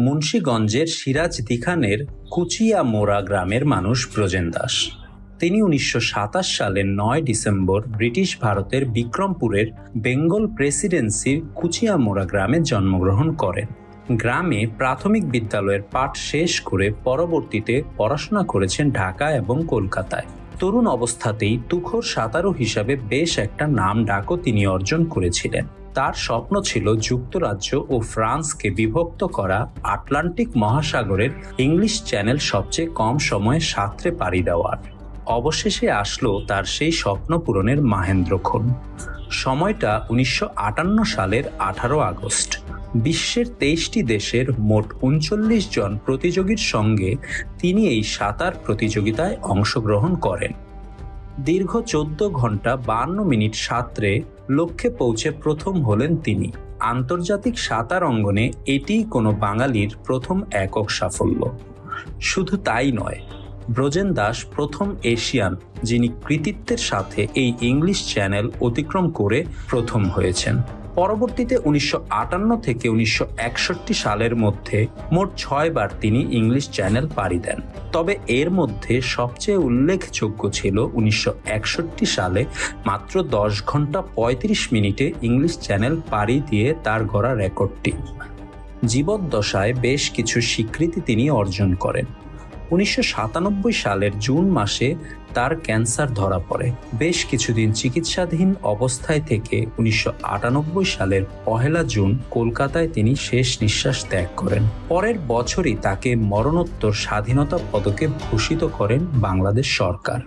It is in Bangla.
মুন্সীগঞ্জের সিরাজ দিখানের কুচিয়া মোড়া গ্রামের মানুষ ব্রজেন দাস। তিনি উনিশশো সাতাশ সালের নয় ডিসেম্বর ব্রিটিশ ভারতের বিক্রমপুরের বেঙ্গল প্রেসিডেন্সির কুচিয়ামোড়া গ্রামে জন্মগ্রহণ করেন। গ্রামে প্রাথমিক বিদ্যালয়ের পাঠ শেষ করে পরবর্তীতে পড়াশোনা করেছেন ঢাকা এবং কলকাতায়। তরুণ অবস্থাতেই তুখোর সাঁতারু হিসাবে বেশ একটা নাম ডাকও তিনি অর্জন করেছিলেন। তার স্বপ্ন ছিল যুক্তরাজ্য ও ফ্রান্সকে বিভক্ত করা আটলান্টিক মহাসাগরের ইংলিশ চ্যানেল সবচেয়ে কম সময়ে সাঁতরে পাড়ি দেওয়ার। অবশেষে আসলো তার সেই স্বপ্ন পূরণের মাহেন্দ্রক্ষণ সময়টা উনিশশো আটান্ন সালের আঠারো আগস্ট। বিশ্বের তেইশটি দেশের মোট উনচল্লিশ জন প্রতিযোগীর সঙ্গে তিনি এই সাঁতার প্রতিযোগিতায় অংশগ্রহণ করেন। দীর্ঘ চোদ্দ ঘণ্টা বান্ন মিনিট সাঁতরে লক্ষ্যে পৌঁছে প্রথম হলেন তিনি। আন্তর্জাতিক সাঁতার অঙ্গনে এটিই কোনো বাঙালির প্রথম একক সাফল্য। শুধু তাই নয়, ব্রজেন দাস প্রথম এশিয়ান যিনি কৃতিত্বের সাথে এই ইংলিশ চ্যানেল অতিক্রম করে প্রথম হয়েছেন। পরবর্তীতে উনিশশো আটান্ন থেকে উনিশশো একষট্টি সালের মধ্যে মোট ছয়বার তিনি ইংলিশ চ্যানেল পাড়ি দেন। তবে এর মধ্যে সবচেয়ে উল্লেখযোগ্য ছিল উনিশশো একষট্টি সালে মাত্র দশ ঘণ্টা পঁয়ত্রিশ মিনিটে ইংলিশ চ্যানেল পাড়ি দিয়ে তার গড়া রেকর্ডটি। জীবদ্দশায় বেশ কিছু স্বীকৃতি তিনি অর্জন করেন। উনিশশো সাতানব্বই সালের জুন মাসে তার ক্যান্সার ধরা পড়ে। বেশ কিছুদিন চিকিৎসাধীন অবস্থায় থেকে উনিশশো আটানব্বই সালের পহেলা জুন কলকাতায় তিনি শেষ নিঃশ্বাস ত্যাগ করেন। পরের বছরই তাকে মরণোত্তর স্বাধীনতা পদকে ভূষিত করেন বাংলাদেশ সরকার।